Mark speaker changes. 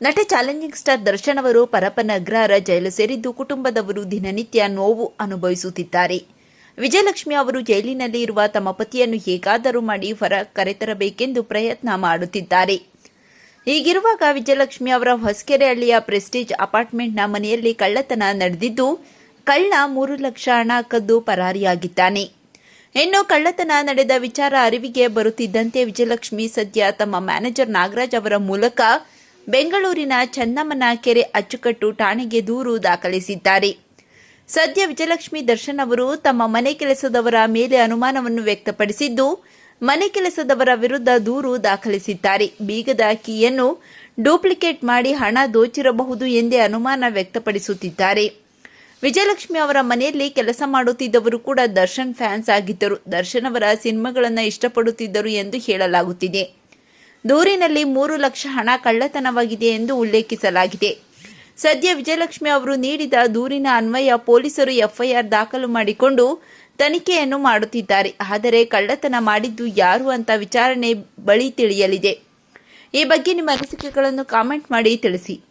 Speaker 1: ನಟ challenging star Darshan ಅವರು ಪರಪ್ಪನ ಅಗ್ರಹಾರ ಜೈಲು ಸೇರಿದ್ದು ಕುಟುಂಬದವರು ದಿನನಿತ್ಯ ನೋವು ಅನುಭವಿಸುತ್ತಿದ್ದಾರೆ. ವಿಜಯಲಕ್ಷ್ಮಿ ಅವರು ಜೈಲಿನಲ್ಲಿ ಇರುವ ತಮ್ಮ ಪತಿಯನ್ನು ಹೇಗಾದರೂ ಮಾಡಿ ಹೊರ ಕರೆತರಬೇಕೆಂದು ಪ್ರಯತ್ನ ಮಾಡುತ್ತಿದ್ದಾರೆ. ಹೀಗಿರುವಾಗ ವಿಜಯಲಕ್ಷ್ಮಿ ಅವರ ಹೊಸಕೆರೆ ಹಳ್ಳಿಯ ಪ್ರೆಸ್ಟೀಜ್ ಅಪಾರ್ಟ್ಮೆಂಟ್ನ ಮನೆಯಲ್ಲಿ ಕಳ್ಳತನ ನಡೆದಿದ್ದು, ಕಳ್ಳ ಮೂರು ಲಕ್ಷ ಹಣ ಕದ್ದು ಪರಾರಿಯಾಗಿದ್ದಾನೆ. ಇನ್ನು ಕಳ್ಳತನ ನಡೆದ ವಿಚಾರ ಅರಿವಿಗೆ ಬರುತ್ತಿದ್ದಂತೆ ವಿಜಯಲಕ್ಷ್ಮಿ ಸದ್ಯ ತಮ್ಮ ಮ್ಯಾನೇಜರ್ ನಾಗರಾಜ್ ಅವರ ಮೂಲಕ ಬೆಂಗಳೂರಿನ ಚನ್ನಮ್ಮನ ಕೆರೆ ಅಚ್ಚುಕಟ್ಟು ಠಾಣೆಗೆ ದೂರು ದಾಖಲಿಸಿದ್ದಾರೆ. ಸದ್ಯ ವಿಜಯಲಕ್ಷ್ಮಿ ದರ್ಶನ್ ಅವರು ತಮ್ಮ ಮನೆ ಕೆಲಸದವರ ಮೇಲೆ ಅನುಮಾನವನ್ನು ವ್ಯಕ್ತಪಡಿಸಿದ್ದು, ಮನೆ ಕೆಲಸದವರ ವಿರುದ್ಧ ದೂರು ದಾಖಲಿಸಿದ್ದಾರೆ. ಬೀಗದ ಕೀಯನ್ನು ಡೂಪ್ಲಿಕೇಟ್ ಮಾಡಿ ಹಣ ದೋಚಿರಬಹುದು ಎಂದೇ ಅನುಮಾನ ವ್ಯಕ್ತಪಡಿಸುತ್ತಿದ್ದಾರೆ. ವಿಜಯಲಕ್ಷ್ಮಿ ಅವರ ಮನೆಯಲ್ಲಿ ಕೆಲಸ ಮಾಡುತ್ತಿದ್ದವರು ಕೂಡ ದರ್ಶನ್ ಫ್ಯಾನ್ಸ್ ಆಗಿದ್ದರು. ದರ್ಶನ್ ಅವರ ಸಿನಿಮಾಗಳನ್ನು ಇಷ್ಟಪಡುತ್ತಿದ್ದರು ಎಂದು ಹೇಳಲಾಗುತ್ತಿದೆ. ದೂರಿನಲ್ಲಿ ಮೂರು ಲಕ್ಷ ಹಣ ಕಳ್ಳತನವಾಗಿದೆ ಎಂದು ಉಲ್ಲೇಖಿಸಲಾಗಿದೆ. ಸದ್ಯ ವಿಜಯಲಕ್ಷ್ಮಿ ಅವರು ನೀಡಿದ ದೂರಿನ ಅನ್ವಯ ಪೊಲೀಸರು ಎಫ್ಐಆರ್ ದಾಖಲು ಮಾಡಿಕೊಂಡು ತನಿಖೆಯನ್ನು ಮಾಡುತ್ತಿದ್ದಾರೆ. ಆದರೆ ಕಳ್ಳತನ ಮಾಡಿದ್ದು ಯಾರು ಅಂತ ವಿಚಾರಣೆ ಬಳಿ ತಿಳಿಯಲಿದೆ. ಈ ಬಗ್ಗೆ ನಿಮ್ಮ ಅನಿಸಿಕೆಗಳನ್ನು ಕಾಮೆಂಟ್ ಮಾಡಿ ತಿಳಿಸಿ.